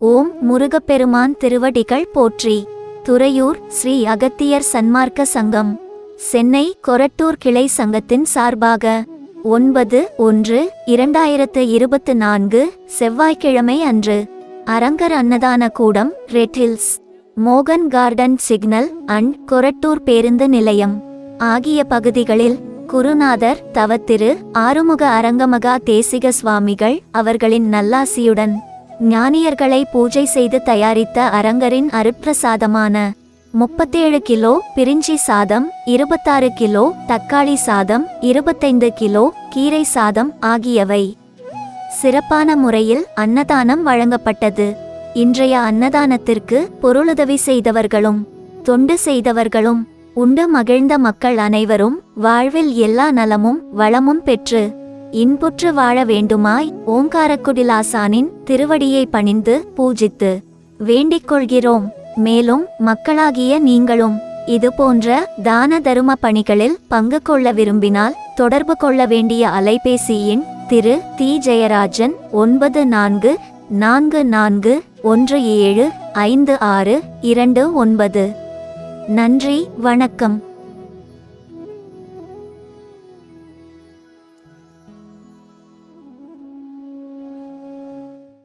ஓம் முருகப்பெருமான் திருவடிகள் போற்றி. துறையூர் ஸ்ரீ அகத்தியர் சன்மார்க்க சங்கம். சென்னை கொரட்டூர் கிளை சங்கத்தின் சார்பாக ஒன்பது ஒன்று இரண்டாயிரத்து இருபத்து நான்கு செவ்வாய்க்கிழமை அன்று அரங்கர் அன்னதான கூடம் ரெட்டில்ஸ் மோகன் கார்டன் சிக்னல் அண்ட் கொரட்டூர் பேருந்து நிலையம். ஆகிய பகுதிகளில் குருநாதர் தவத்திரு ஆறுமுக அரங்கமகா தேசிக சுவாமிகள் அவர்களின் நல்லாசியுடன் ஞானியர்களை பூஜை செய்து தயாரித்த அரங்கரின் அருட்பிரசாதமான முப்பத்தேழு கிலோ பிரிஞ்சி சாதம் இருபத்தாறு கிலோ தக்காளி சாதம் இருபத்தைந்து கிலோ கீரை சாதம் ஆகியவை சிறப்பான முறையில் அன்னதானம் வழங்கப்பட்டது. இன்றைய அன்னதானத்திற்கு பொருளுதவி செய்தவர்களும் தொண்டு செய்தவர்களும் உண்டு மகிழ்ந்த மக்கள் அனைவரும் வாழ்வில் எல்லா நலமும் வளமும் பெற்று இன்புற்று வாழ வேண்டுமாய் ஓங்காரக்குடிலாசானின் திருவடியை பணிந்து பூஜித்து வேண்டிக் கொள்கிறோம் மேலும் மக்களாகிய நீங்களும் இதுபோன்ற தான தரும பணிகளில் பங்கு கொள்ள விரும்பினால் தொடர்பு கொள்ள வேண்டிய அலைபேசி எண் திரு தி ஜெயராஜன் ஒன்பது நான்கு நான்கு நான்கு ஒன்று ஏழு ஐந்து ஆறு இரண்டு ஒன்பது. நன்றி வணக்கம்.